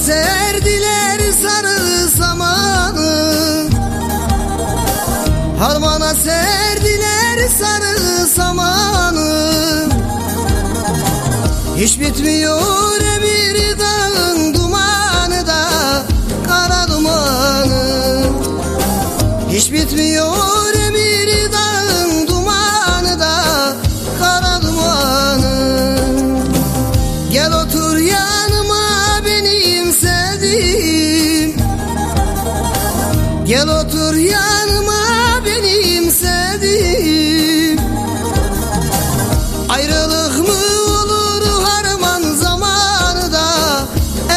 serdiler sarı zamanı. Harmana serdiler sarı zamanı. Hiç bitmiyor bir dağın dumanı da kara dumanı. Hiç bitmiyor bir dağın dumanı da kara dumanı. Gel otur ya otur yanıma benim sevdiğim. Ayrılık mı olur harman zamanı da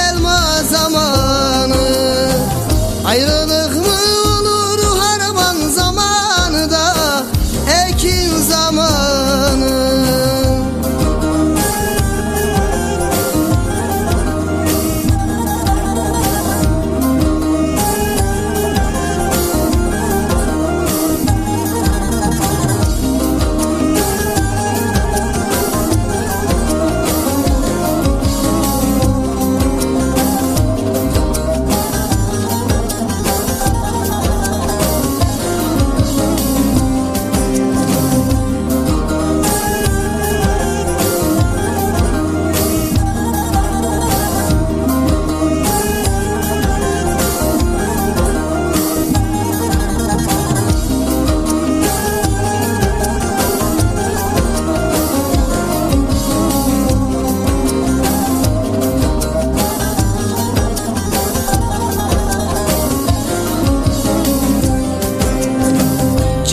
elma zamanı. Ayrılık mı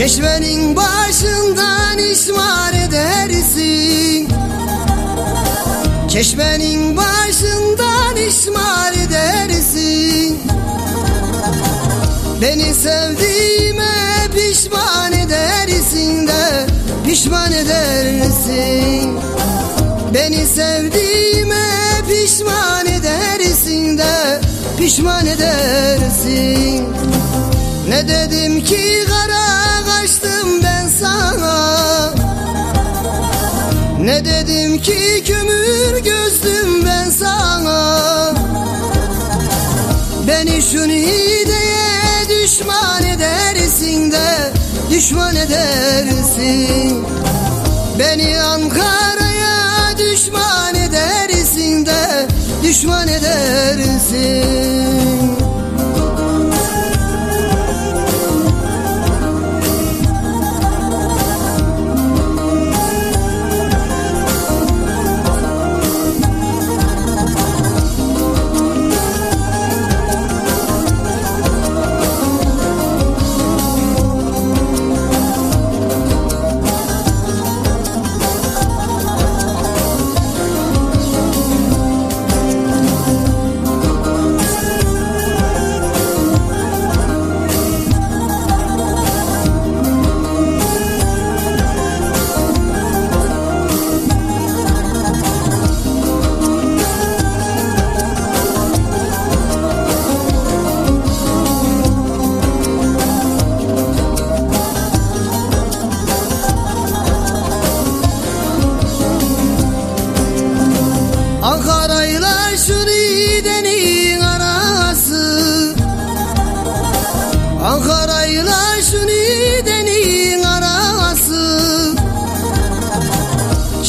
Çeşmenin başından işmar edersin. Çeşmenin başından işmar edersin. Beni sevdiğime pişman edersin de Pişman edersin Beni sevdiğime pişman edersin de Pişman edersin ne dedim ki kara ki kömür gözlüm ben sana. Beni şu nideye düşman edersin de Düşman edersin. Beni Ankara'ya düşman edersin de Düşman edersin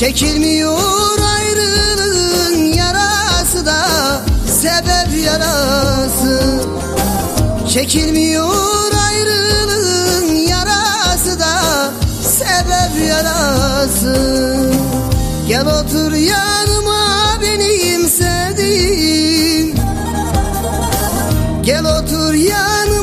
Çekilmiyor ayrılığın yarası da sebep yarası. Çekilmiyor ayrılığın yarası da sebep yarası. Gel otur yanıma benim sevdiğim Gel otur yanıma